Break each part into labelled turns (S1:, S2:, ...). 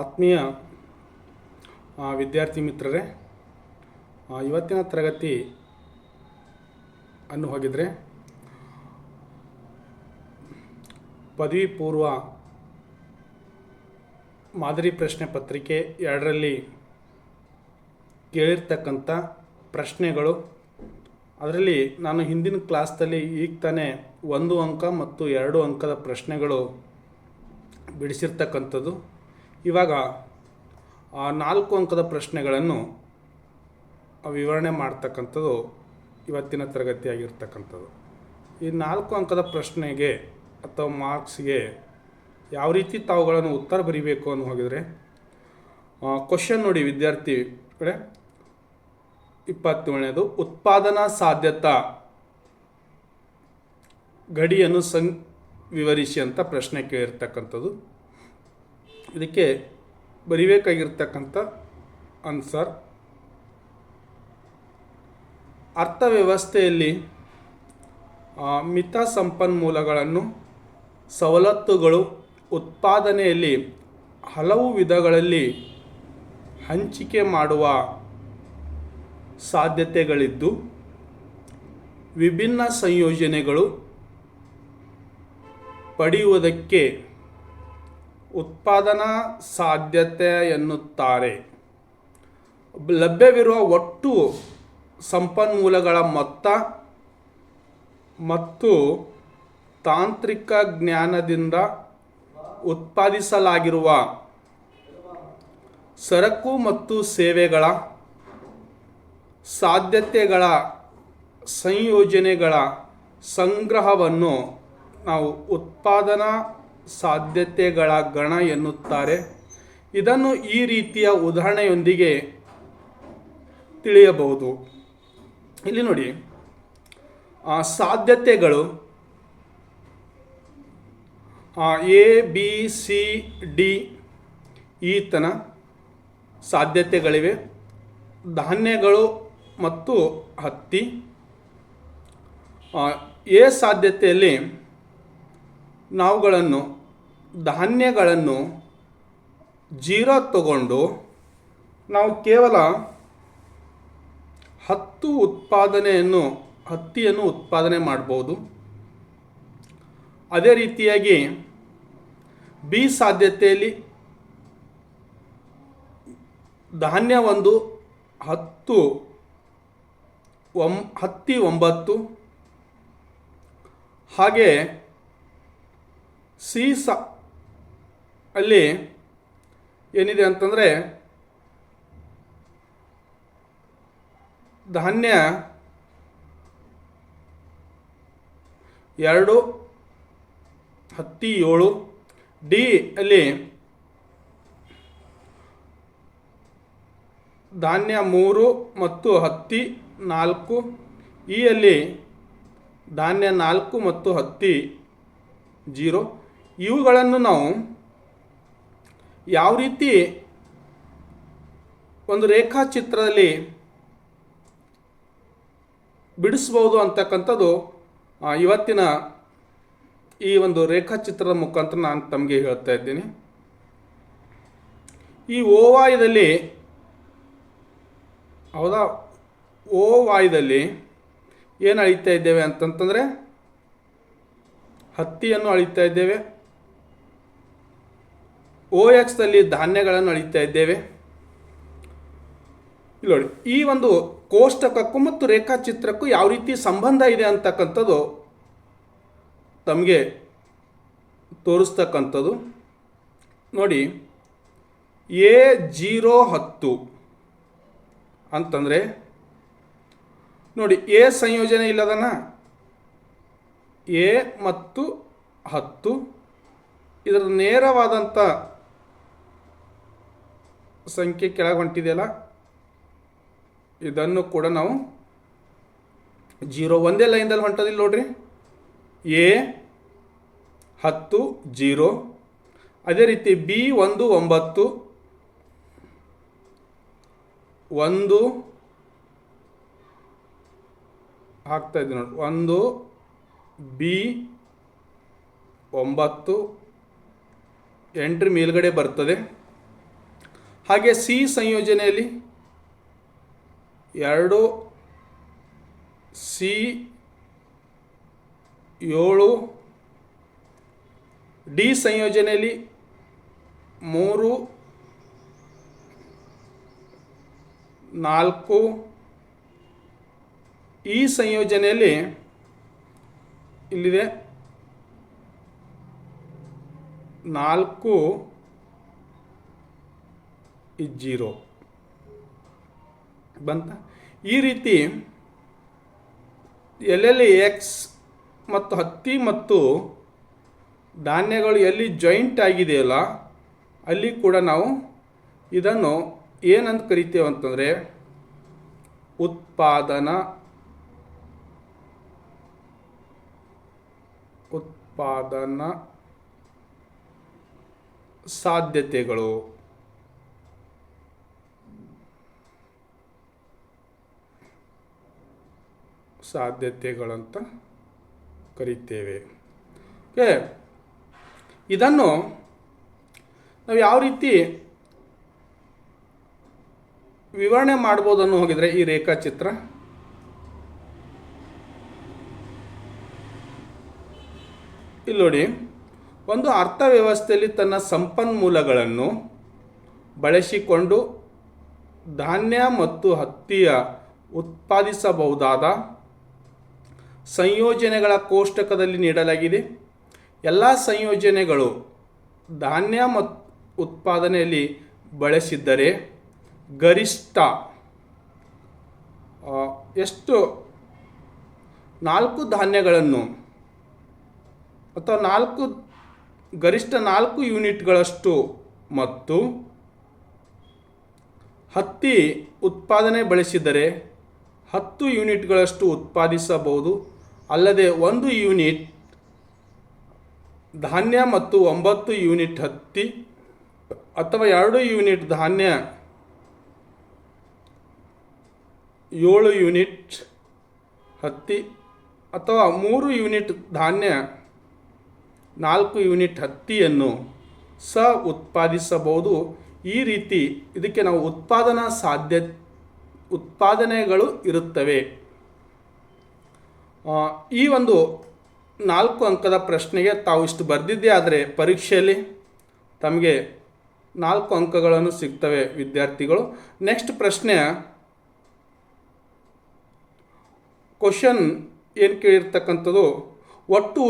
S1: ಆತ್ಮೀಯ ವಿದ್ಯಾರ್ಥಿ ಮಿತ್ರರೇ ಇವತ್ತಿನ ತರಗತಿ ಅನ್ನು ಹೋಗಿದ್ರೆ ಪದವಿ ಪೂರ್ವ ಮಾದರಿ ಪ್ರಶ್ನೆ ಪತ್ರಿಕೆ ಎರಡರಲ್ಲಿ ಕೇಳಿರ್ತಕ್ಕಂಥ ಪ್ರಶ್ನೆಗಳು. ಅದರಲ್ಲಿ ನಾನು ಹಿಂದಿನ ಕ್ಲಾಸ್ದಲ್ಲಿ ಈಗ ತಾನೇ ಒಂದು ಅಂಕ ಮತ್ತು ಎರಡು ಅಂಕದ ಪ್ರಶ್ನೆಗಳು ಬಿಡಿಸಿರ್ತಕ್ಕಂಥದ್ದು. ಇವಾಗ ನಾಲ್ಕು ಅಂಕದ ಪ್ರಶ್ನೆಗಳನ್ನು ವಿವರಣೆ ಮಾಡ್ತಕ್ಕಂಥದ್ದು ಇವತ್ತಿನ ತರಗತಿಯಾಗಿರ್ತಕ್ಕಂಥದ್ದು. ಈ ನಾಲ್ಕು ಅಂಕದ ಪ್ರಶ್ನೆಗೆ ಅಥವಾ ಮಾರ್ಕ್ಸ್ಗೆ ಯಾವ ರೀತಿ ತಾವುಗಳನ್ನು ಉತ್ತರ ಬರೀಬೇಕು ಅನ್ನೋ ಹೋಗಿದರೆ ಕ್ವಶನ್ ನೋಡಿ ಕಡೆ. ಇಪ್ಪತ್ತೇಳನೇದು, ಉತ್ಪಾದನಾ ಸಾಧ್ಯತಾ ಗಡಿಯನ್ನು ಸಂ, ವಿವರಿಸಿ ಅಂತ ಪ್ರಶ್ನೆ ಕೇಳಿರ್ತಕ್ಕಂಥದ್ದು. ಇದಕ್ಕೆ ಬರಿಬೇಕಾಗಿರ್ತಕ್ಕಂಥ ಆನ್ಸರ್ ಅರ್ಥವ್ಯವಸ್ಥೆಯಲ್ಲಿ ಮಿತ ಸಂಪನ್ಮೂಲಗಳನ್ನು ಸವಲತ್ತುಗಳು, ಉತ್ಪಾದನೆಯಲ್ಲಿ ಹಲವು ವಿಧಗಳಲ್ಲಿ ಹಂಚಿಕೆ ಮಾಡುವ ಸಾಧ್ಯತೆಗಳಿದ್ದು, ವಿಭಿನ್ನ ಸಂಯೋಜನೆಗಳು ಪಡೆಯುವುದಕ್ಕೆ ಉತ್ಪಾದನಾ ಸಾಧ್ಯತೆ ಎನ್ನುತ್ತಾರೆ. ಲಭ್ಯವಿರುವ ಒಟ್ಟು ಸಂಪನ್ಮೂಲಗಳ ಮೊತ್ತ ಮತ್ತು ತಾಂತ್ರಿಕ ಜ್ಞಾನದಿಂದ ಉತ್ಪಾದಿಸಲಾಗಿರುವ ಸರಕು ಮತ್ತು ಸೇವೆಗಳ ಸಾಧ್ಯತೆಗಳ ಸಂಯೋಜನೆಗಳ ಸಂಗ್ರಹವನ್ನು ನಾವು ಉತ್ಪಾದನಾ ಸಾಧ್ಯತೆಗಳ ಗಣ ಎನ್ನುತ್ತಾರೆ. ಇದನ್ನು ಈ ರೀತಿಯ ಉದಾಹರಣೆಯೊಂದಿಗೆ ತಿಳಿಯಬಹುದು. ಇಲ್ಲಿ ನೋಡಿ. ಆ ಸಾಧ್ಯತೆಗಳು ಎ, ಬಿ, ಸಿ, ಡಿ ಈತನ ತನ ಸಾಧ್ಯತೆಗಳಿವೆ. ಧಾನ್ಯಗಳು ಮತ್ತು ಹತ್ತಿ. ಎ ಸಾಧ್ಯತೆಯಲ್ಲಿ ನಾವುಗಳನ್ನು ಧಾನ್ಯಗಳನ್ನು ಜೀರೋ ತಗೊಂಡು ನಾವು ಕೇವಲ ಹತ್ತು ಉತ್ಪಾದನೆಯನ್ನು, ಹತ್ತಿಯನ್ನು ಉತ್ಪಾದನೆ ಮಾಡ್ಬೋದು. ಅದೇ ರೀತಿಯಾಗಿ ಬಿ ಸಾಧ್ಯತೆಯಲ್ಲಿ ಧಾನ್ಯ ಒಂದು, ಹತ್ತು, ಒಂ, ಹತ್ತಿ ಒಂಬತ್ತು, ಹಾಗೆ ಸಿ ಸ ಅಲ್ಲಿ ಏನಿದೆ ಅಂತಂದರೆ ಧಾನ್ಯ ಎರಡು ಹತ್ತಿ ಏಳು ಡಿ ಅಲ್ಲಿ ಧಾನ್ಯ ಮೂರು ಮತ್ತು ಹತ್ತಿ ನಾಲ್ಕು ಈ ಅಲ್ಲಿ ಧಾನ್ಯ ನಾಲ್ಕು ಮತ್ತು ಹತ್ತಿ ಜೀರೋ. ಇವುಗಳನ್ನು ನಾವು ಯಾವ ರೀತಿ ಒಂದು ರೇಖಾಚಿತ್ರದಲ್ಲಿ ಬಿಡಿಸ್ಬೋದು ಅಂತಕ್ಕಂಥದ್ದು ಇವತ್ತಿನ ಈ ಒಂದು ರೇಖಾಚಿತ್ರದ ಮುಖಾಂತರ ನಾನು ತಮಗೆ ಹೇಳ್ತಾ ಇದ್ದೀನಿ. ಈ ಓವಾಯದಲ್ಲಿ, ಹೌದಾ? ಓವಾಯದಲ್ಲಿ ವಾಯುದಲ್ಲಿ ಏನು ಅಳಿತಾ ಇದ್ದೇವೆ ಅಂತಂತಂದರೆ, ಹತ್ತಿಯನ್ನು ಅಳಿತಾ ಇದ್ದೇವೆ. ಓ ಎಚ್ದಲ್ಲಿ ಧಾನ್ಯಗಳನ್ನು ಅಳಿತಾ ಇದ್ದೇವೆ. ಇಲ್ಲಿ ನೋಡಿ, ಈ ಒಂದು ಕೋಷ್ಟಕಕ್ಕೂ ಮತ್ತು ರೇಖಾಚಿತ್ರಕ್ಕೂ ಯಾವ ರೀತಿ ಸಂಬಂಧ ಇದೆ ಅಂತಕ್ಕಂಥದ್ದು ತಮಗೆ ತೋರಿಸ್ತಕ್ಕಂಥದ್ದು. ನೋಡಿ, ಎ ಜೀರೋ ಹತ್ತು ಅಂತಂದರೆ, ನೋಡಿ, ಎ ಸಂಯೋಜನೆ ಇಲ್ಲದನ? ಎ ಮತ್ತು ಹತ್ತು, ಇದರ ನೇರವಾದಂಥ ಸಂಖ್ಯೆ ಕೆಳಗೆ ಹೊಂಟಿದೆಯಲ್ಲ, ಇದನ್ನು ಕೂಡ ನಾವು ಜೀರೋ ಒಂದೇ ಲೈನ್ದಲ್ಲಿ ಹೊಂಟದಿಲ್ಲ ನೋಡ್ರಿ. ಎ ಹತ್ತು ಜೀರೋ. ಅದೇ ರೀತಿ ಬಿ ಒಂದು ಒಂಬತ್ತು, ಒಂದು ಹಾಕ್ತಾ ಇದ್ದೀನಿ ನೋಡಿ ಒಂದು, ಬಿ ಒಂಬತ್ತು, ಎಂಟ್ರಿ ಮೇಲ್ಗಡೆ ಬರ್ತದೆ. ಹಾಗೆ ಸಿ ಸಂಯೋಜನೆಯಲ್ಲಿ ಎರಡು ಸಿ ಏಳು ಡಿ ಸಂಯೋಜನೆಯಲ್ಲಿ ಮೂರು ನಾಲ್ಕು ಈ ಸಂಯೋಜನೆಯಲ್ಲಿ ಇಲ್ಲಿದೆ ನಾಲ್ಕು ಈ ಜೀರೋ ಬಂತ? ಈ ರೀತಿ ಎಲ್ಲೆಲ್ಲಿ ಎಕ್ಸ್ ಮತ್ತು ಹತ್ತಿ ಮತ್ತು ಧಾನ್ಯಗಳು ಎಲ್ಲಿ ಜಾಯಿಂಟ್ ಆಗಿದೆಯಲ್ಲ, ಅಲ್ಲಿ ಕೂಡ ನಾವು ಇದನ್ನು ಏನಂತ ಕರಿತೇವೆ ಅಂತಂದರೆ ಉತ್ಪಾದನಾ ಉತ್ಪಾದನಾ ಸಾಧ್ಯತೆಗಳು. ಸಾಧ್ಯತೆಗಳಂತ ಕರೀತೇವೆ. ಓಕೆ. ಇದನ್ನು ನಾವು ಯಾವ ರೀತಿ ವಿವರಣೆ ಮಾಡ್ಬೋದು ಅನ್ನೋ ಹೋಗಿದ್ರೆ ಈ ರೇಖಾಚಿತ್ರ? ಇಲ್ಲಿ ನೋಡಿ. ಒಂದು ಅರ್ಥವ್ಯವಸ್ಥೆಯಲ್ಲಿ ತನ್ನ ಸಂಪನ್ಮೂಲಗಳನ್ನು ಬಳಸಿಕೊಂಡು ಧಾನ್ಯ ಮತ್ತು ಹತ್ತಿಯ ಉತ್ಪಾದಿಸಬಹುದಾದ ಸಂಯೋಜನೆಗಳ ಕೋಷ್ಟಕದಲ್ಲಿ ನೀಡಲಾಗಿದೆ. ಎಲ್ಲ ಸಂಯೋಜನೆಗಳು ಧಾನ್ಯ ಮತ್ತು ಉತ್ಪಾದನೆಯಲ್ಲಿ ಬಳಸಿದ್ದರೆ ಗರಿಷ್ಠ ಎಷ್ಟು? ನಾಲ್ಕು ಧಾನ್ಯಗಳನ್ನು ಅಥವಾ ನಾಲ್ಕು, ಗರಿಷ್ಠ ನಾಲ್ಕು ಯೂನಿಟ್ಗಳಷ್ಟು ಮತ್ತು ಹತ್ತಿ ಉತ್ಪಾದನೆ ಬಳಸಿದರೆ ಹತ್ತು ಯೂನಿಟ್ಗಳಷ್ಟು ಉತ್ಪಾದಿಸಬಹುದು. ಅಲ್ಲದೆ ಒಂದು ಯೂನಿಟ್ ಧಾನ್ಯ ಮತ್ತು ಒಂಬತ್ತು ಯೂನಿಟ್ ಹತ್ತಿ ಅಥವಾ ಎರಡು ಯೂನಿಟ್ ಧಾನ್ಯ ಏಳು ಯೂನಿಟ್ ಹತ್ತಿ ಅಥವಾ ಮೂರು ಯೂನಿಟ್ ಧಾನ್ಯ ನಾಲ್ಕು ಯೂನಿಟ್ ಹತ್ತಿಯನ್ನು ಸಹ ಉತ್ಪಾದಿಸಬಹುದು ಈ ರೀತಿ ಇದಕ್ಕೆ ನಾವು ಉತ್ಪಾದನಾ ಸಾಧ್ಯ, ಉತ್ಪಾದನೆಗಳು ಇರುತ್ತವೆ. ಈ ಒಂದು ನಾಲ್ಕು ಅಂಕದ ಪ್ರಶ್ನೆಗೆ ತಾವು ಇಷ್ಟು ಬರೆದಿದ್ದೇ ಆದರೆ ಪರೀಕ್ಷೆಯಲ್ಲಿ ತಮಗೆ ನಾಲ್ಕು ಅಂಕಗಳನ್ನು ಸಿಗ್ತವೆ ವಿದ್ಯಾರ್ಥಿಗಳು. ನೆಕ್ಸ್ಟ್ ಪ್ರಶ್ನೆ ಕ್ವಶನ್ ಏನು ಕೇಳಿರ್ತಕ್ಕಂಥದ್ದು? ಒಟ್ಟು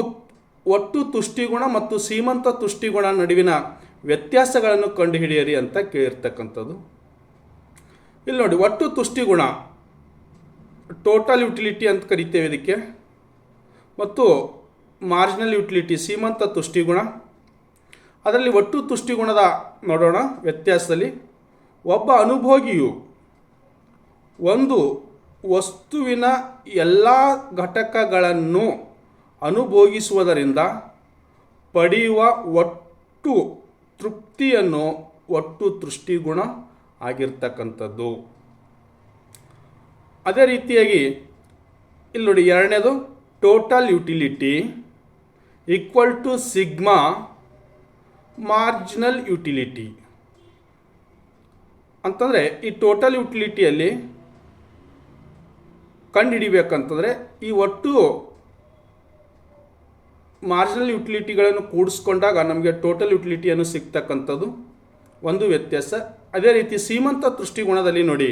S1: ಒಟ್ಟು ತುಷ್ಟಿಗುಣ ಮತ್ತು ಸೀಮಂತ ತುಷ್ಟಿಗುಣ ನಡುವಿನ ವ್ಯತ್ಯಾಸಗಳನ್ನು ಕಂಡುಹಿಡಿಯಿರಿ ಅಂತ ಕೇಳಿರ್ತಕ್ಕಂಥದ್ದು. ಇಲ್ಲಿ ನೋಡಿ, ಒಟ್ಟು ತುಷ್ಟಿಗುಣ ಟೋಟಲ್ ಯುಟಿಲಿಟಿ ಅಂತ ಕರಿತೇವೆ ಇದಕ್ಕೆ. ಮತ್ತು ಮಾರ್ಜಿನಲ್ ಯುಟಿಲಿಟಿ ಸೀಮಂತ ತುಷ್ಟಿಗುಣ. ಅದರಲ್ಲಿ ಒಟ್ಟು ತುಷ್ಟಿಗುಣದ ನೋಡೋಣ ವ್ಯತ್ಯಾಸದಲ್ಲಿ. ಒಬ್ಬ ಅನುಭೋಗಿಯು ಒಂದು ವಸ್ತುವಿನ ಎಲ್ಲ ಘಟಕಗಳನ್ನು ಅನುಭೋಗಿಸುವುದರಿಂದ ಪಡೆಯುವ ಒಟ್ಟು ತೃಪ್ತಿಯನ್ನು, ಒಟ್ಟು ತೃಷ್ಟಿಗುಣ ಆಗಿರ್ತಕ್ಕಂಥದ್ದು. ಅದೇ ರೀತಿಯಾಗಿ ಇಲ್ಲಿ ನೋಡಿ ಎರಡನೇದು total utility equal to sigma marginal utility ಅಂತಂದರೆ ಈ ಟೋಟಲ್ ಯುಟಿಲಿಟಿಯಲ್ಲಿ ಕಂಡುಹಿಡಿಬೇಕಂತಂದರೆ ಈ ಒಟ್ಟು ಮಾರ್ಜಿನಲ್ ಯುಟಿಲಿಟಿಗಳನ್ನು ಕೂಡಿಸ್ಕೊಂಡಾಗ ನಮಗೆ ಟೋಟಲ್ ಯುಟಿಲಿಟಿಯನ್ನು ಸಿಗ್ತಕ್ಕಂಥದ್ದು ಒಂದು ವ್ಯತ್ಯಾಸ. ಅದೇ ರೀತಿ ಸೀಮಂತ ದೃಷ್ಟಿಕೋನದಲ್ಲಿ ನೋಡಿ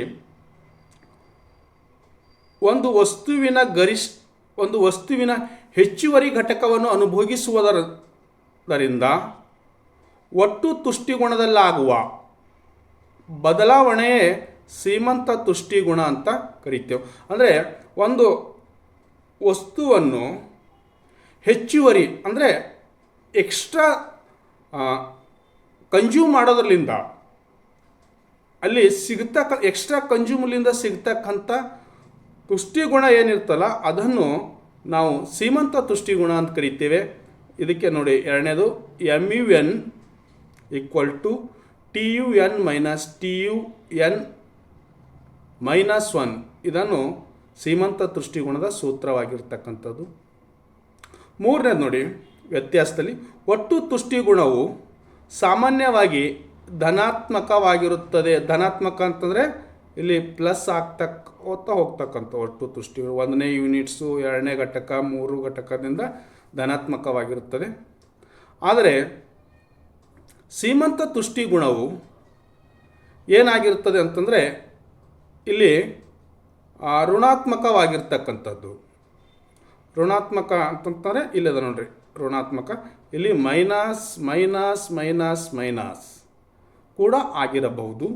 S1: ಒಂದು ವಸ್ತುವಿನ ಗರಿಷ್ಠ ಒಂದು ವಸ್ತುವಿನ ಹೆಚ್ಚುವರಿ ಘಟಕವನ್ನು ಅನುಭೋಗಿಸುವುದರಿಂದ ಒಟ್ಟು ತುಷ್ಟಿಗುಣದಲ್ಲಾಗುವ ಬದಲಾವಣೆಯೇ ಸೀಮಂತ ತುಷ್ಟಿಗುಣ ಅಂತ ಕರಿತೇವೆ. ಅಂದರೆ ಒಂದು ವಸ್ತುವನ್ನು ಹೆಚ್ಚುವರಿ, ಅಂದರೆ ಎಕ್ಸ್ಟ್ರಾ ಕನ್ಸ್ಯೂಮ್ ಮಾಡೋದ್ರಲ್ಲಿಂದ ಅಲ್ಲಿ ಸಿಗ್ತಕ್ಕ, ಎಕ್ಸ್ಟ್ರಾ ಕನ್ಸ್ಯೂಮ್ಲಿಂದ ಸಿಗ್ತಕ್ಕಂಥ ತುಷ್ಟಿಗುಣ ಏನಿರ್ತಲ್ಲ, ಅದನ್ನು ನಾವು ಸೀಮಂತ ತುಷ್ಟಿಗುಣ ಅಂತ ಕರಿತೇವೆ. ಇದಕ್ಕೆ ನೋಡಿ ಎರಡನೇದು M U N equal to T U N minus T U N minus one ಇದನ್ನು ಸೀಮಂತ ತುಷ್ಟಿಗುಣದ ಸೂತ್ರವಾಗಿರ್ತಕ್ಕಂಥದ್ದು. ಮೂರನೇದು ನೋಡಿ, ವ್ಯತ್ಯಾಸದಲ್ಲಿ ಒಟ್ಟು ತುಷ್ಟಿಗುಣವು ಸಾಮಾನ್ಯವಾಗಿ ಧನಾತ್ಮಕವಾಗಿರುತ್ತದೆ. ಧನಾತ್ಮಕ ಅಂತಂದರೆ ಇಲ್ಲಿ ಪ್ಲಸ್ ಆಗ್ತಕ್ಕ ಹೋಗ್ತಾ ಹೋಗ್ತಕ್ಕಂಥ ಒಟ್ಟು ತುಷ್ಟಿಗಳು ಒಂದನೇ ಯೂನಿಟ್ಸು ಎರಡನೇ ಘಟಕ, ಮೂರು ಘಟಕದಿಂದ ಧನಾತ್ಮಕವಾಗಿರುತ್ತದೆ. ಆದರೆ ಸೀಮಂತ ತುಷ್ಟಿ ಗುಣವು ಏನಾಗಿರುತ್ತದೆ ಅಂತಂದರೆ ಇಲ್ಲಿ ಋಣಾತ್ಮಕವಾಗಿರ್ತಕ್ಕಂಥದ್ದು. ಋಣಾತ್ಮಕ ಅಂತಂತಾರೆ, ಇಲ್ಲದ ನೋಡ್ರಿ, ಋಣಾತ್ಮಕ. ಇಲ್ಲಿ ಮೈನಸ್ ಮೈನಸ್ ಮೈನಸ್ ಮೈನಸ್ ಕೂಡ ಆಗಿರಬಹುದು.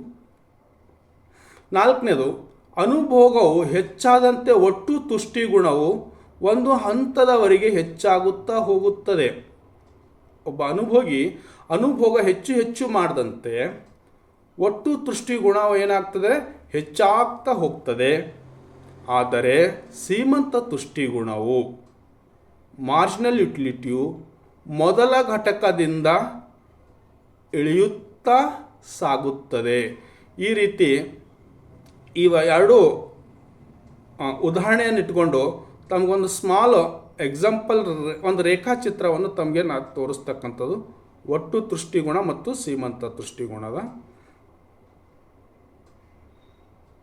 S1: ನಾಲ್ಕನೇದು, ಅನುಭೋಗವು ಹೆಚ್ಚಾದಂತೆ ಒಟ್ಟು ತುಷ್ಟಿ ಗುಣವು ಒಂದು ಹಂತದವರೆಗೆ ಹೆಚ್ಚಾಗುತ್ತಾ ಹೋಗುತ್ತದೆ. ಒಬ್ಬ ಅನುಭೋಗಿ ಅನುಭೋಗ ಹೆಚ್ಚು ಹೆಚ್ಚು ಮಾಡಿದಂತೆ ಒಟ್ಟು ತುಷ್ಟಿ ಗುಣ ಏನಾಗ್ತದೆ? ಹೆಚ್ಚಾಗ್ತಾ ಹೋಗ್ತದೆ. ಆದರೆ ಸೀಮಂತ ತುಷ್ಟಿ ಗುಣವು ಮಾರ್ಜಿನಲ್ ಯುಟಿಲಿಟಿಯು ಮೊದಲ ಘಟಕದಿಂದ ಇಳಿಯುತ್ತಾ ಸಾಗುತ್ತದೆ. ಈ ರೀತಿ ಇವ ಎರಡು ಉದಾಹರಣೆಯನ್ನು ಇಟ್ಕೊಂಡು ತಮಗೊಂದು ಸ್ಮಾಲ್ ಎಕ್ಸಾಂಪಲ್ ಒಂದು ರೇಖಾಚಿತ್ರವನ್ನು ತಮಗೆ ನಾ ತೋರಿಸ್ತಕ್ಕಂಥದ್ದು. ಒಟ್ಟು ತೃಷ್ಟಿಗುಣ ಮತ್ತು ಸೀಮಂತ ತೃಷ್ಟಿಗುಣದ.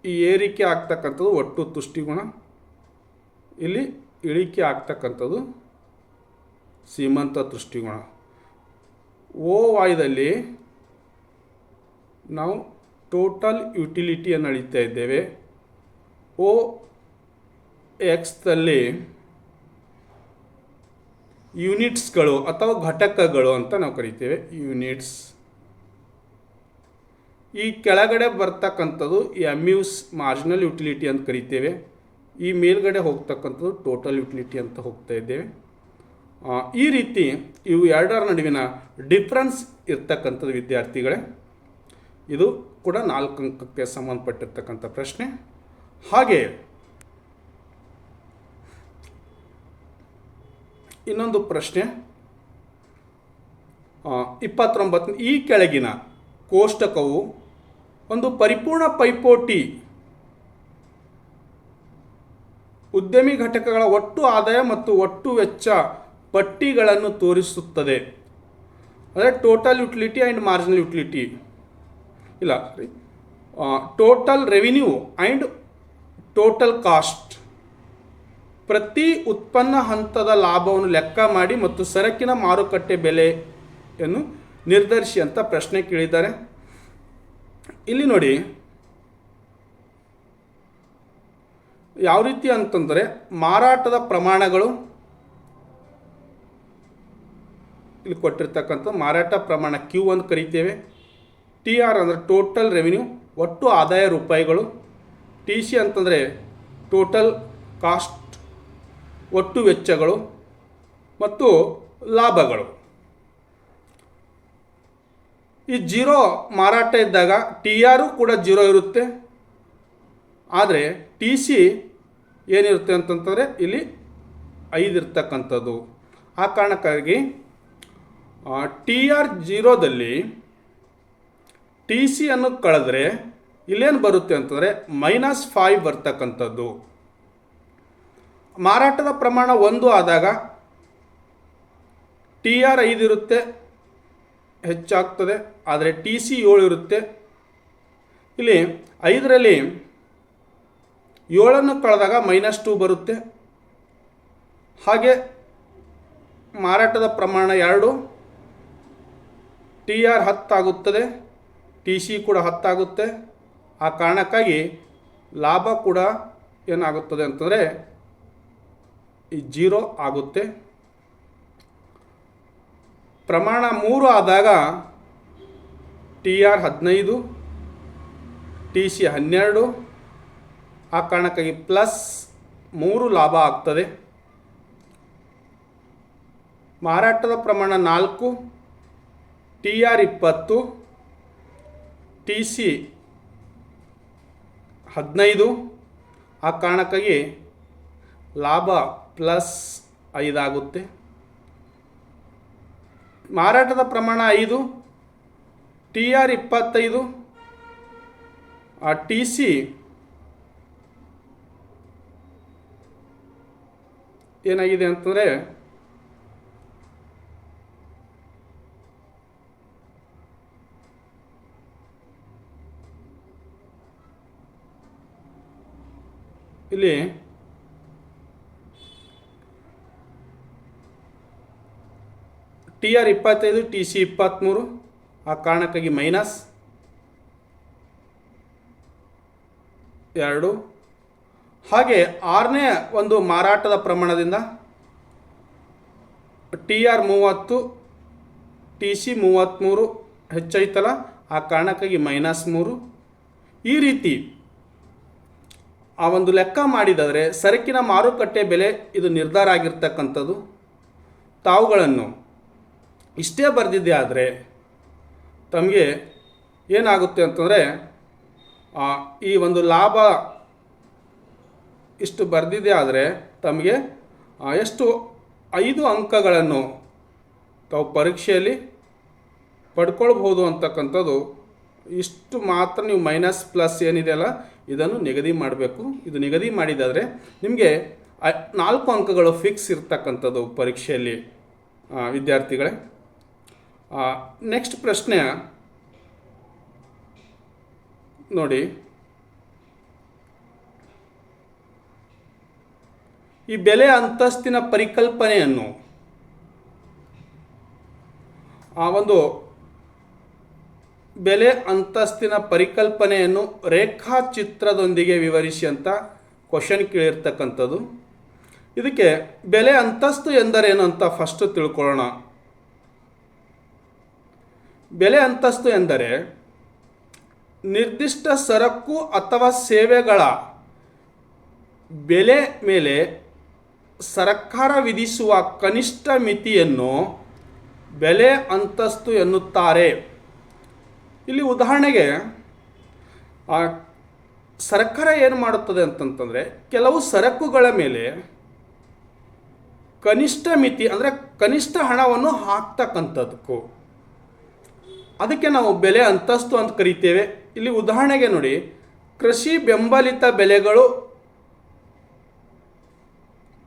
S1: ಈ ಏರಿಕೆ ಆಗ್ತಕ್ಕಂಥದ್ದು ಒಟ್ಟು ತುಷ್ಟಿಗುಣ. ಇಲ್ಲಿ ಇಳಿಕೆ ಆಗ್ತಕ್ಕಂಥದ್ದು ಸೀಮಂತ ತೃಷ್ಟಿಗುಣ. ಓ ವಾಯ್ದಲ್ಲಿ ನಾವು ಟೋಟಲ್ ಯುಟಿಲಿಟಿಯನ್ನು ಅಳಿತಾ ಇದ್ದೇವೆ. ಓ ಎಕ್ಸ್ದಲ್ಲಿ ಯೂನಿಟ್ಸ್ಗಳು ಅಥವಾ ಘಟಕಗಳು ಅಂತ ನಾವು ಕರಿತೇವೆ. ಯೂನಿಟ್ಸ್. ಈ ಕೆಳಗಡೆ ಬರ್ತಕ್ಕಂಥದ್ದು ಎಂ ಯುಸ್ ಮಾರ್ಜಿನಲ್ ಯುಟಿಲಿಟಿ ಅಂತ ಕರಿತೇವೆ. ಈ ಮೇಲ್ಗಡೆ ಹೋಗ್ತಕ್ಕಂಥದ್ದು ಟೋಟಲ್ ಯುಟಿಲಿಟಿ ಅಂತ ಹೋಗ್ತಾ ಇದ್ದೇವೆ. ಈ ರೀತಿ ಇವು ಎರಡರ ನಡುವಿನ ಡಿಫ್ರೆನ್ಸ್ ಇರ್ತಕ್ಕಂಥದ್ದು ವಿದ್ಯಾರ್ಥಿಗಳೇ. ಇದು ಕೂಡ ನಾಲ್ಕು ಅಂಕಕ್ಕೆ ಸಂಬಂಧಪಟ್ಟಿರ್ತಕ್ಕಂಥ ಪ್ರಶ್ನೆ. ಹಾಗೆ, ಇನ್ನೊಂದು ಪ್ರಶ್ನೆ. ಇಪ್ಪತ್ತೊಂಬತ್ತು, ಈ ಕೆಳಗಿನ ಕೋಷ್ಟಕವು ಒಂದು ಪರಿಪೂರ್ಣ ಪೈಪೋಟಿ ಉದ್ಯಮಿ ಘಟಕಗಳ ಒಟ್ಟು ಆದಾಯ ಮತ್ತು ಒಟ್ಟು ವೆಚ್ಚ ಪಟ್ಟಿಗಳನ್ನು ತೋರಿಸುತ್ತದೆ. ಅಂದರೆ total utility and marginal utility ಇಲ್ಲ ಸರಿ total revenue and total cost ಪ್ರತಿ ಉತ್ಪನ್ನ ಹಂತದ ಲಾಭವನ್ನು ಲೆಕ್ಕ ಮಾಡಿ ಮತ್ತು ಸರಕಿನ ಮಾರುಕಟ್ಟೆ ಬೆಲೆಯನ್ನು ನಿರ್ಧರಿಸಿ ಅಂತ ಪ್ರಶ್ನೆ ಕೇಳಿದ್ದಾರೆ. ಇಲ್ಲಿ ನೋಡಿ, ಯಾವ ರೀತಿ ಅಂತಂದರೆ ಮಾರಾಟದ ಪ್ರಮಾಣಗಳು ಇಲ್ಲಿ ಕೊಟ್ಟಿರ್ತಕ್ಕಂಥ ಮಾರಾಟ ಪ್ರಮಾಣ ಕ್ಯೂ ಅಂತ ಕರಿತೇವೆ. ಟಿ ಆರ್ ಅಂದರೆ ಟೋಟಲ್ ರೆವಿನ್ಯೂ ಒಟ್ಟು ಆದಾಯ ರೂಪಾಯಿಗಳು, ಟಿ ಸಿ ಅಂತಂದರೆ ಟೋಟಲ್ ಕಾಸ್ಟ್ ಒಟ್ಟು ವೆಚ್ಚಗಳು ಮತ್ತು ಲಾಭಗಳು. ಈ ಜೀರೋ ಮಾರಾಟ ಇದ್ದಾಗ ಟಿ ಆರು ಕೂಡ ಜೀರೋ ಇರುತ್ತೆ. ಆದರೆ ಟಿ ಸಿ ಏನಿರುತ್ತೆ ಅಂತಂತಂದರೆ ಇಲ್ಲಿ ಐದು ಇರ್ತಕ್ಕಂಥದ್ದು. ಆ ಕಾರಣಕ್ಕಾಗಿ ಟಿ ಆರ್ ಜೀರೋದಲ್ಲಿ ಟಿ ಸಿಯನ್ನು ಕಳೆದ್ರೆ ಇಲ್ಲೇನು ಬರುತ್ತೆ ಅಂತಂದರೆ ಮೈನಸ್ ಫೈವ್ ಬರ್ತಕ್ಕಂಥದ್ದು. ಮಾರಾಟದ ಪ್ರಮಾಣ ಒಂದು ಆದಾಗ ಟಿ ಆರ್ ಐದು ಇರುತ್ತೆ, ಹೆಚ್ಚಾಗ್ತದೆ. ಆದರೆ ಟಿ ಸಿ ಏಳು ಇರುತ್ತೆ. ಇಲ್ಲಿ ಐದರಲ್ಲಿ ಏಳನ್ನು ಕಳೆದಾಗ ಮೈನಸ್ ಟು ಬರುತ್ತೆ. ಹಾಗೆ ಮಾರಾಟದ ಪ್ರಮಾಣ ಎರಡು ಟಿ ಆರ್ ಹತ್ತಾಗುತ್ತದೆ ಟಿ ಸಿ ಕೂಡ ಹತ್ತಾಗುತ್ತೆ. ಆ ಕಾರಣಕ್ಕಾಗಿ ಲಾಭ ಕೂಡ ಏನಾಗುತ್ತದೆ ಅಂತಂದರೆ ಈ ಜೀರೋ ಆಗುತ್ತೆ. ಪ್ರಮಾಣ ಮೂರು ಆದಾಗ ಟಿ ಆರ್ ಹದಿನೈದು, ಟಿ ಸಿ ಹನ್ನೆರಡು, ಆ ಕಾರಣಕ್ಕಾಗಿ ಪ್ಲಸ್ ಮೂರು ಲಾಭ ಆಗ್ತದೆ. ಮಾರಾಟದ ಪ್ರಮಾಣ ನಾಲ್ಕು, ಟಿ ಆರ್ ಇಪ್ಪತ್ತು ಟಿ ಸಿ ಹದಿನೈದು, ಆ ಕಾರಣಕ್ಕಾಗಿ ಲಾಭ ಪ್ಲಸ್ ಐದಾಗುತ್ತೆ ಮಾರಾಟದ ಪ್ರಮಾಣ ಐದು ಟಿ ಆರ್ ಇಪ್ಪತ್ತೈದು, ಆ ಟಿ ಸಿ ಏನಾಗಿದೆ ಅಂತಂದರೆ ಇಲ್ಲಿ ಟಿ ಆರ್ ಇಪ್ಪತ್ತೈದು ಟಿ ಸಿ ಇಪ್ಪತ್ತ್ಮೂರು ಆ ಕಾರಣಕ್ಕಾಗಿ ಮೈನಸ್ ಎರಡು. ಹಾಗೆ ಆರನೇ ಒಂದು ಮಾರಾಟದ ಪ್ರಮಾಣದಿಂದ ಟಿ ಆರ್ ಮೂವತ್ತು ಟಿ ಸಿ ಮೂವತ್ತ್ಮೂರು ಹೆಚ್ಚೈತಲ್ಲ, ಆ ಕಾರಣಕ್ಕಾಗಿ ಮೈನಸ್ ಮೂರು. ಈ ರೀತಿ ಆ ಒಂದು ಲೆಕ್ಕ ಮಾಡಿದರೆ ಸರಕಿನ ಮಾರುಕಟ್ಟೆ ಬೆಲೆ ಇದು ನಿರ್ಧಾರ ಆಗಿರ್ತಕ್ಕಂಥದ್ದು. ತಾವುಗಳನ್ನು ಇಷ್ಟೇ ಬರೆದಿದ್ದೆ ಆದರೆ ತಮಗೆ ಏನಾಗುತ್ತೆ ಅಂತಂದರೆ ಈ ಒಂದು ಲಾಭ ಇಷ್ಟು ಬರೆದಿದೆ ಆದರೆ ತಮಗೆ ಎಷ್ಟು ಐದು ಅಂಕಗಳನ್ನು ತಾವು ಪರೀಕ್ಷೆಯಲ್ಲಿ ಪಡ್ಕೊಳ್ಬೋದು ಅಂತಕ್ಕಂಥದ್ದು ಇಷ್ಟು ಮಾತ್ರ ನೀವು ಮೈನಸ್ ಪ್ಲಸ್ ಏನಿದೆಯಲ್ಲ ಇದನ್ನು ನಿಗದಿ ಮಾಡಬೇಕು. ಇದು ನಿಗದಿ ಮಾಡಿದಾದರೆ ನಿಮಗೆ ನಾಲ್ಕು ಅಂಕಗಳು ಫಿಕ್ಸ್ ಇರ್ತಕ್ಕಂಥದ್ದು ಪರೀಕ್ಷೆಯಲ್ಲಿ ವಿದ್ಯಾರ್ಥಿಗಳೇ. ನೆಕ್ಸ್ಟ್ ಪ್ರಶ್ನೆ. ನೋಡಿ. ಈ ಬೆಲೆ ಅಂತಸ್ತಿನ ಪರಿಕಲ್ಪನೆಯನ್ನು, ಆ, ಒಂದು ಬೆಲೆ ಅಂತಸ್ತಿನ ಪರಿಕಲ್ಪನೆಯನ್ನು ರೇಖಾಚಿತ್ರದೊಂದಿಗೆ ವಿವರಿಸಿ ಅಂತ ಕ್ವಶನ್ ಕೇಳಿರ್ತಕ್ಕಂಥದ್ದು. ಇದಕ್ಕೆ ಬೆಲೆ ಅಂತಸ್ತು ಎಂದರೇನು ಅಂತ ಫಸ್ಟ್ ತಿಳ್ಕೊಳ್ಳೋಣ. ಬೆಲೆ ಅಂತಸ್ತು ಎಂದರೆ ನಿರ್ದಿಷ್ಟ ಸರಕು ಅಥವಾ ಸೇವೆಗಳ ಬೆಲೆ ಮೇಲೆ ಸರ್ಕಾರ ವಿಧಿಸುವ ಕನಿಷ್ಠ ಮಿತಿಯನ್ನು ಬೆಲೆ ಅಂತಸ್ತು ಎನ್ನುತ್ತಾರೆ. ಇಲ್ಲಿ ಉದಾಹರಣೆಗೆ, ಆ ಸರ್ಕಾರ ಏನು ಮಾಡುತ್ತದೆ ಅಂತಂತಂದರೆ, ಕೆಲವು ಸರಕುಗಳ ಮೇಲೆ ಕನಿಷ್ಠ ಮಿತಿ, ಅಂದರೆ ಕನಿಷ್ಠ ಹಣವನ್ನು ಹಾಕ್ತಕ್ಕಂಥದ್ದಕ್ಕೂ ಅದಕ್ಕೆ ನಾವು ಬೆಲೆ ಅಂತಸ್ತು ಅಂತ ಕರಿತೇವೆ. ಇಲ್ಲಿ ಉದಾಹರಣೆಗೆ ನೋಡಿ, ಕೃಷಿ ಬೆಂಬಲಿತ ಬೆಲೆಗಳು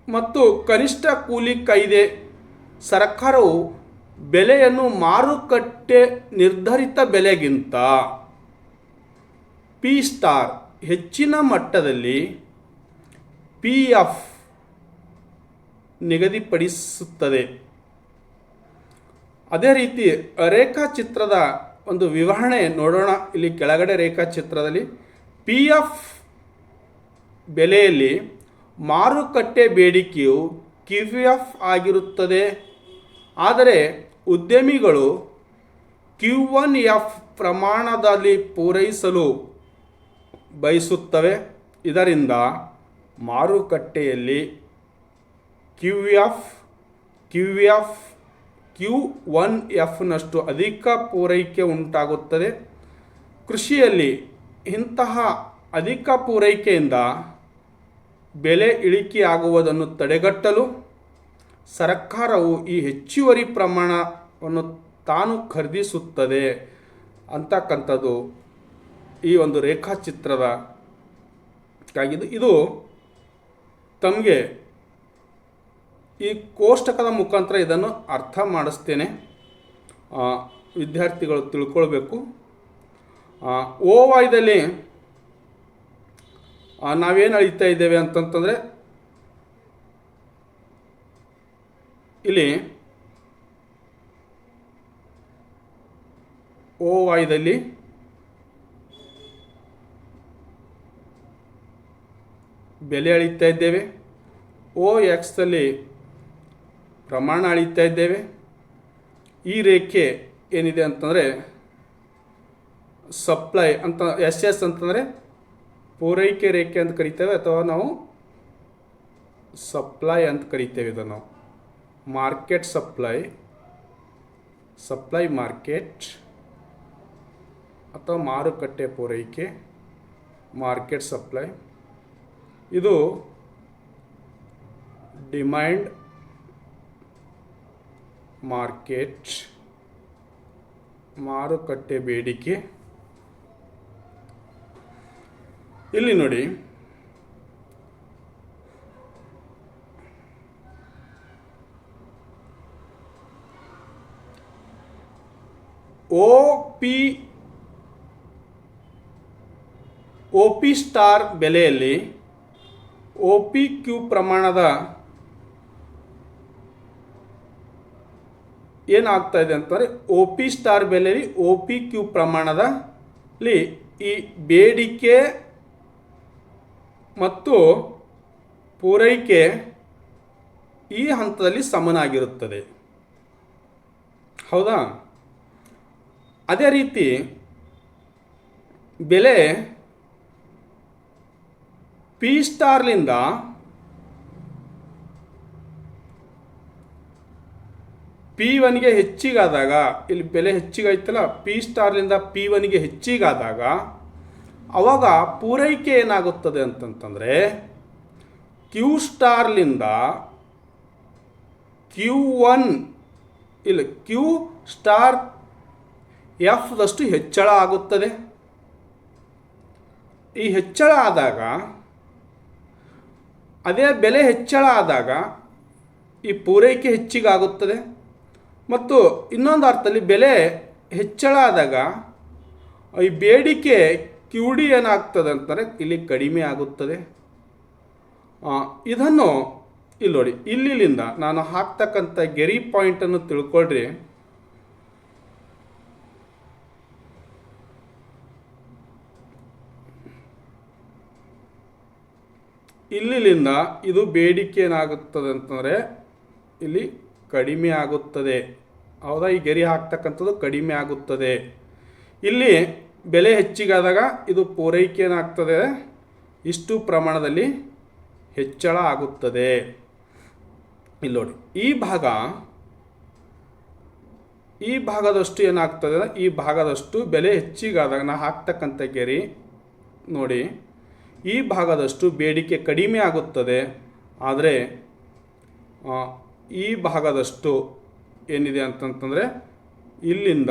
S1: ಮತ್ತು ಕನಿಷ್ಠ ಕೂಲಿ ಕಾಯ್ದೆ, ಸರ್ಕಾರವು ಬೆಲೆಯನ್ನು ಮಾರುಕಟ್ಟೆ ನಿರ್ಧರಿತ ಬೆಲೆಗಿಂತ ಪಿ ಸ್ಟಾರ್ ಹೆಚ್ಚಿನ ಮಟ್ಟದಲ್ಲಿ ಪಿ ಎಫ್ ನಿಗದಿಪಡಿಸುತ್ತದೆ. ಅದೇ ರೀತಿ ರೇಖಾಚಿತ್ರದ ಒಂದು ವಿವರಣೆ ನೋಡೋಣ. ಇಲ್ಲಿ ಕೆಳಗಡೆ ರೇಖಾಚಿತ್ರದಲ್ಲಿ ಪಿ ಎಫ್ ಬೆಲೆಯಲ್ಲಿ ಮಾರುಕಟ್ಟೆ ಬೇಡಿಕೆಯು ಕ್ಯೂ ಎಫ್ ಆಗಿರುತ್ತದೆ. ಆದರೆ ಉದ್ಯಮಿಗಳು ಕ್ಯೂ ಒನ್ ಎಫ್ ಪ್ರಮಾಣದಲ್ಲಿ ಪೂರೈಸಲು ಬಯಸುತ್ತವೆ. ಇದರಿಂದ ಮಾರುಕಟ್ಟೆಯಲ್ಲಿ Q F Q F, Q one ಎಫ್ನಷ್ಟು ಅಧಿಕ ಪೂರೈಕೆ ಉಂಟಾಗುತ್ತದೆ. ಕೃಷಿಯಲ್ಲಿ ಇಂತಹ ಅಧಿಕ ಪೂರೈಕೆಯಿಂದ ಬೆಲೆ ಇಳಿಕೆಯಾಗುವುದನ್ನು ತಡೆಗಟ್ಟಲು ಸರ್ಕಾರವು ಈ ಹೆಚ್ಚುವರಿ ಪ್ರಮಾಣವನ್ನು ತಾನು ಖರೀದಿಸುತ್ತದೆ ಅಂತಕ್ಕಂಥದ್ದು ಈ ಒಂದು ರೇಖಾಚಿತ್ರದ ಆಗಿದ್ದು ಇದು ತಮಗೆ ಈ ಕೋಷ್ಟಕದ ಮುಖಾಂತರ ಇದನ್ನು ಅರ್ಥ ಮಾಡಿಸ್ತೇನೆ. ವಿದ್ಯಾರ್ಥಿಗಳು ತಿಳ್ಕೊಳ್ಬೇಕು. ಆ, ಓ ವಾಯ್ದಲ್ಲಿ ನಾವೇನು ಅಳಿತಾ ಇದ್ದೇವೆ ಅಂತಂತಂದರೆ ಇಲ್ಲಿ ಓ ವಾಯ್ದಲ್ಲಿ ಬೆಲೆ ಅಳಿತಾ ಇದ್ದೇವೆ. ಓ ಎಕ್ಸಲ್ಲಿ ಪ್ರಮಾಣ ಅಳಿತಾ ಇದ್ದೇವೆ. ಈ ರೇಖೆ ಏನಿದೆ ಅಂತಂದರೆ ಸಪ್ಲೈ ಅಂತ ಎಸ್ ಎಸ್ ಅಂತಂದರೆ ಪೂರೈಕೆ ರೇಖೆ ಅಂತ ಕರಿತೇವೆ ಅಥವಾ ನಾವು ಸಪ್ಲೈ ಅಂತ ಕರಿತೇವೆ ಇದನ್ನು. ನಾವು ಮಾರ್ಕೆಟ್ ಸಪ್ಲೈ ಸಪ್ಲೈ ಮಾರ್ಕೆಟ್ ಅಥವಾ ಮಾರುಕಟ್ಟೆ ಪೂರೈಕೆ ಮಾರ್ಕೆಟ್ ಸಪ್ಲೈ ಇದು ಡಿಮ್ಯಾಂಡ್ ಮಾರ್ಕೆಟ್ ಮಾರುಕಟ್ಟೆ ಬೇಡಿಕೆ. ಇಲ್ಲಿ ನೋಡಿ O P O P star ಬೆಲೆಯಲ್ಲಿ ಒ ಪಿ ಕ್ಯೂ ಪ್ರಮಾಣದ ಏನಾಗ್ತಾ ಇದೆ ಅಂತಂದರೆ ಒ ಪಿ ಸ್ಟಾರ್ ಬೆಲೆಯಲ್ಲಿ ಒ ಪಿ ಕ್ಯೂ ಪ್ರಮಾಣದಲ್ಲಿ ಈ ಬೇಡಿಕೆ ಮತ್ತು ಪೂರೈಕೆ ಈ ಹಂತದಲ್ಲಿ ಸಮನಾಗಿರುತ್ತದೆ. ಹೌದಾ? ಅದೇ ರೀತಿ ಬೆಲೆ ಪಿ ಸ್ಟಾರ್ಲಿಂದ ಪಿ ಒನ್ಗೆ ಹೆಚ್ಚಿಗಾದಾಗ, ಇಲ್ಲಿ ಬೆಲೆ ಹೆಚ್ಚಿಗಾಯ್ತಲ್ಲ ಪಿ ಸ್ಟಾರ್ಲಿಂದ ಪಿ ಒನ್ಗೆ ಹೆಚ್ಚಿಗಾದಾಗ, ಅವಾಗ ಪೂರೈಕೆ ಏನಾಗುತ್ತದೆ ಅಂತಂತಂದರೆ ಕ್ಯೂ ಸ್ಟಾರ್ಲಿಂದ ಕ್ಯೂ ಒನ್ ಇಲ್ಲ ಕ್ಯೂ ಸ್ಟಾರ್ ಎಫ್ದಷ್ಟು ಹೆಚ್ಚಳ ಆಗುತ್ತದೆ. ಈ ಹೆಚ್ಚಳ ಆದಾಗ, ಅದೇ ಬೆಲೆ ಹೆಚ್ಚಳ ಆದಾಗ ಈ ಪೂರೈಕೆ ಹೆಚ್ಚಿಗಾಗುತ್ತದೆ. ಮತ್ತು ಇನ್ನೊಂದು ಅರ್ಥದಲ್ಲಿ ಬೆಲೆ ಹೆಚ್ಚಳ ಆದಾಗ ಈ ಬೇಡಿಕೆ ಕಿವುಡಿ ಏನಾಗ್ತದೆ ಅಂತಾರೆ ಇಲ್ಲಿ ಕಡಿಮೆ ಆಗುತ್ತದೆ. ಇದನ್ನು ಇಲ್ಲಿ ನೋಡಿ ಇಲ್ಲಿಂದ ನಾನು ಹಾಕ್ತಕ್ಕಂಥ ಗೆರಿ ಪಾಯಿಂಟನ್ನು ತಿಳ್ಕೊಳ್ರಿ. ಇಲ್ಲಿಂದ ಇದು ಬೇಡಿಕೆ ಏನಾಗುತ್ತದೆ ಅಂತಂದರೆ ಇಲ್ಲಿ ಕಡಿಮೆ ಆಗುತ್ತದೆ. ಹೌದಾ? ಈ ಗೆರಿ ಹಾಕ್ತಕ್ಕಂಥದ್ದು ಕಡಿಮೆ ಆಗುತ್ತದೆ. ಇಲ್ಲಿ ಬೆಲೆ ಹೆಚ್ಚಿಗಾದಾಗ ಇದು ಪೂರೈಕೆ ಏನಾಗ್ತದೆ? ಇಷ್ಟು ಪ್ರಮಾಣದಲ್ಲಿ ಹೆಚ್ಚಳ ಆಗುತ್ತದೆ. ಇಲ್ಲಿ ನೋಡಿ, ಈ ಭಾಗ, ಈ ಭಾಗದಷ್ಟು ಏನಾಗ್ತದೆ? ಈ ಭಾಗದಷ್ಟು ಬೆಲೆ ಹೆಚ್ಚಿಗಾದಾಗ ನಾ ಹಾಕ್ತಕ್ಕಂಥ ಗೆರಿ ನೋಡಿ. ಈ ಭಾಗದಷ್ಟು ಬೇಡಿಕೆ ಕಡಿಮೆ ಆಗುತ್ತದೆ. ಆದರೆ ಈ ಭಾಗದಷ್ಟು ಏನಿದೆ ಅಂತಂತಂದರೆ, ಇಲ್ಲಿಂದ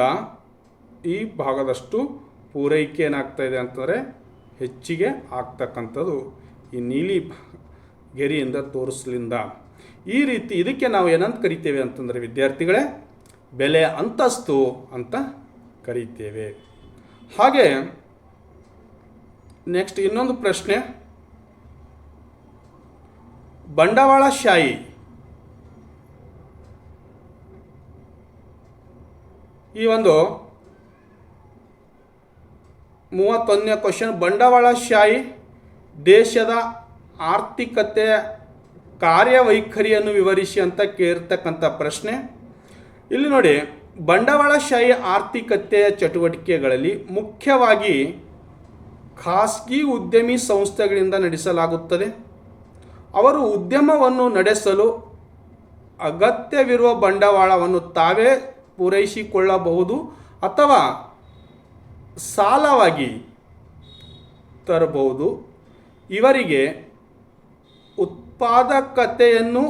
S1: ಈ ಭಾಗದಷ್ಟು ಪೂರೈಕೆ ಏನಾಗ್ತಾ ಇದೆ ಅಂತಂದರೆ, ಹೆಚ್ಚಿಗೆ ಆಗ್ತಕ್ಕಂಥದ್ದು ಈ ನೀಲಿ ಗೆರೆಯಿಂದ ತೋರಿಸ್ಲಿಂದ. ಈ ರೀತಿ ಇದಕ್ಕೆ ನಾವು ಏನಂತ ಕರಿತೇವೆ ಅಂತಂದರೆ, ವಿದ್ಯಾರ್ಥಿಗಳೇ, ಬೆಲೆ ಅಂತಸ್ತು ಅಂತ ಕರೀತೇವೆ. ಹಾಗೆ ನೆಕ್ಸ್ಟ್ ಇನ್ನೊಂದು ಪ್ರಶ್ನೆ. ಬಂಡವಾಳಶಾಹಿ ಈ ಒಂದು ಮೂವತ್ತೊಂದನೇ ಕ್ವಶನ್ ಬಂಡವಾಳಶಾಹಿ ದೇಶದ ಆರ್ಥಿಕತೆ ಕಾರ್ಯವೈಖರಿಯನ್ನು ವಿವರಿಸಿ ಅಂತ ಕೇಳಿರ್ತಕ್ಕಂಥ ಪ್ರಶ್ನೆ. ಇಲ್ಲಿ ನೋಡಿ ಬಂಡವಾಳಶಾಹಿ ಆರ್ಥಿಕತೆಯ ಚಟುವಟಿಕೆಗಳಲ್ಲಿ ಮುಖ್ಯವಾಗಿ ಖಾಸಗಿ ಉದ್ಯಮಿ ಸಂಸ್ಥೆಗಳಿಂದ ನಡೆಸಲಾಗುತ್ತದೆ. ಅವರು ಉದ್ಯಮವನ್ನು ನಡೆಸಲು ಅಗತ್ಯವಿರುವ ಬಂಡವಾಳವನ್ನು ತಾವೇ ಪೂರೈಸಿಕೊಳ್ಳಬಹುದು ಅಥವಾ ಸಾಲವಾಗಿ ತರಬಹುದು. ಇವರಿಗೆ ಉತ್ಪಾದಕತೆಯನ್ನು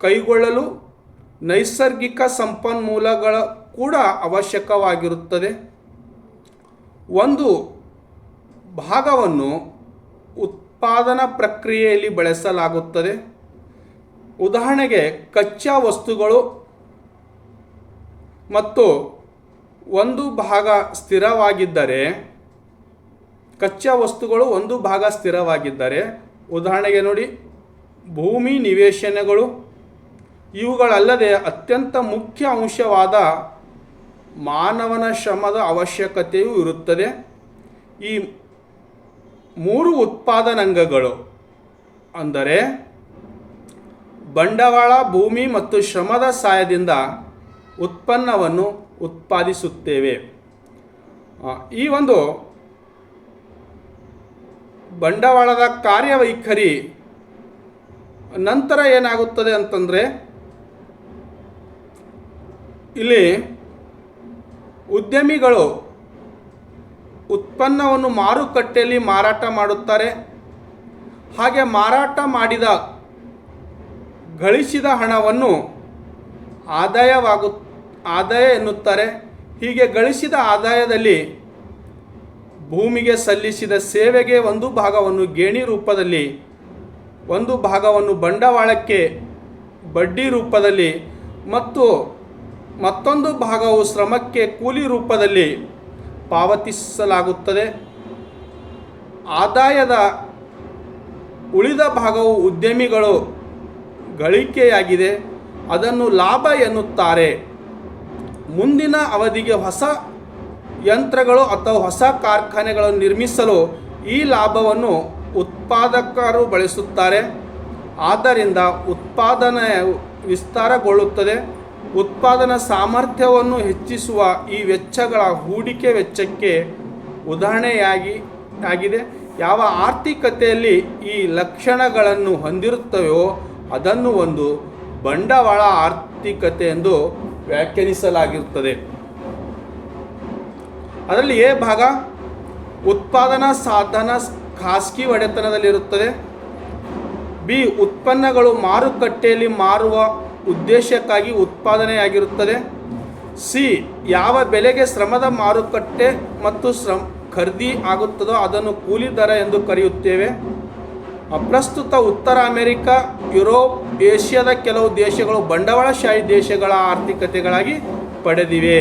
S1: ಕೈಗೊಳ್ಳಲು ನೈಸರ್ಗಿಕ ಸಂಪನ್ಮೂಲಗಳ ಕೂಡ ಅವಶ್ಯಕವಾಗಿರುತ್ತದೆ. ಒಂದು ಭಾಗವನ್ನು ಉತ್ಪಾದನಾ ಪ್ರಕ್ರಿಯೆಯಲ್ಲಿ ಬಳಸಲಾಗುತ್ತದೆ. ಉದಾಹರಣೆಗೆ ಕಚ್ಚಾ ವಸ್ತುಗಳು ಮತ್ತು ಒಂದು ಭಾಗ ಸ್ಥಿರವಾಗಿದ್ದರೆ, ಕಚ್ಚಾ ವಸ್ತುಗಳು ಒಂದು ಭಾಗ ಸ್ಥಿರವಾಗಿದ್ದರೆ, ಉದಾಹರಣೆಗೆ ನೋಡಿ, ಭೂಮಿ ನಿವೇಶನಗಳು ಇವುಗಳಲ್ಲದೆ ಅತ್ಯಂತ ಮುಖ್ಯ ಅಂಶವಾದ ಮಾನವನ ಶ್ರಮದ ಅವಶ್ಯಕತೆಯೂ ಇರುತ್ತದೆ. ಈ ಮೂರು ಉತ್ಪಾದನಾಂಗಗಳು ಅಂದರೆ ಬಂಡವಾಳ, ಭೂಮಿ ಮತ್ತು ಶ್ರಮದ ಸಹಾಯದಿಂದ ಉತ್ಪನ್ನವನ್ನು ಉತ್ಪಾದಿಸುತ್ತೇವೆ. ಈ ಒಂದು ಬಂಡವಾಳದ ಕಾರ್ಯವೈಖರಿ ನಂತರ ಏನಾಗುತ್ತದೆ ಅಂತಂದರೆ ಇಲ್ಲಿ ಉದ್ಯಮಿಗಳು ಉತ್ಪನ್ನವನ್ನು ಮಾರುಕಟ್ಟೆಯಲ್ಲಿ ಮಾರಾಟ ಮಾಡುತ್ತಾರೆ. ಹಾಗೆ ಮಾರಾಟ ಮಾಡಿದ ಗಳಿಸಿದ ಹಣವನ್ನು ಆದಾಯವಾಗು, ಆದಾಯ ಎನ್ನುತ್ತಾರೆ. ಹೀಗೆ ಗಳಿಸಿದ ಆದಾಯದಲ್ಲಿ ಭೂಮಿಗೆ ಸಲ್ಲಿಸಿದ ಸೇವೆಗೆ ಒಂದು ಭಾಗವನ್ನು ಗೇಣಿ ರೂಪದಲ್ಲಿ, ಒಂದು ಭಾಗವನ್ನು ಬಂಡವಾಳಕ್ಕೆ ಬಡ್ಡಿ ರೂಪದಲ್ಲಿ ಮತ್ತು ಮತ್ತೊಂದು ಭಾಗವು ಶ್ರಮಕ್ಕೆ ಕೂಲಿ ರೂಪದಲ್ಲಿ ಪಾವತಿಸಲಾಗುತ್ತದೆ. ಆದಾಯದ ಉಳಿದ ಭಾಗವು ಉದ್ಯಮಿಗಳು ಗಳಿಕೆಯಾಗಿದೆ. ಅದನ್ನು ಲಾಭ ಎನ್ನುತ್ತಾರೆ. ಮುಂದಿನ ಅವಧಿಗೆ ಹೊಸ ಯಂತ್ರಗಳು ಅಥವಾ ಹೊಸ ಕಾರ್ಖಾನೆಗಳನ್ನು ನಿರ್ಮಿಸಲು ಈ ಲಾಭವನ್ನು ಉತ್ಪಾದಕರು ಬಳಸುತ್ತಾರೆ. ಆದ್ದರಿಂದ ಉತ್ಪಾದನೆ ವಿಸ್ತಾರಗೊಳ್ಳುತ್ತದೆ. ಉತ್ಪಾದನಾ ಸಾಮರ್ಥ್ಯವನ್ನು ಹೆಚ್ಚಿಸುವ ಈ ವೆಚ್ಚಗಳ ಹೂಡಿಕೆ ವೆಚ್ಚಕ್ಕೆ ಉದಾಹರಣೆಯಾಗಿ ಆಗಿದೆ. ಯಾವ ಆರ್ಥಿಕತೆಯಲ್ಲಿ ಈ ಲಕ್ಷಣಗಳನ್ನು ಹೊಂದಿರುತ್ತವೆಯೋ ಅದನ್ನು ಒಂದು ಬಂಡವಾಳ ಆರ್ಥಿಕತೆ ಎಂದು ವ್ಯಾಖ್ಯಾನಿಸಲಾಗಿರುತ್ತದೆ. ಅದರಲ್ಲಿ ಎ ಭಾಗ ಉತ್ಪಾದನಾ ಸಾಧನ ಖಾಸಗಿ ಒಡೆತನದಲ್ಲಿರುತ್ತದೆ. ಬಿ ಉತ್ಪನ್ನಗಳು ಮಾರುಕಟ್ಟೆಯಲ್ಲಿ ಮಾರುವ ಉದ್ದೇಶಕ್ಕಾಗಿ ಉತ್ಪಾದನೆಯಾಗಿರುತ್ತದೆ. ಸಿ. ಯಾವ ಬೆಲೆಗೆ ಶ್ರಮದ ಮಾರುಕಟ್ಟೆ ಮತ್ತು ಶ್ರಮ ಖರೀದಿ ಆಗುತ್ತದೋ ಅದನ್ನು ಕೂಲಿ ದರ ಎಂದು ಕರೆಯುತ್ತೇವೆ. ಅಪ್ರಸ್ತುತ ಪ್ರಸ್ತುತ ಉತ್ತರ ಅಮೆರಿಕ, ಯುರೋಪ್, ಏಷ್ಯಾದ ಕೆಲವು ದೇಶಗಳು ಬಂಡವಾಳಶಾಹಿ ದೇಶಗಳ ಆರ್ಥಿಕತೆಗಳಾಗಿ ಪಡೆದಿವೆ.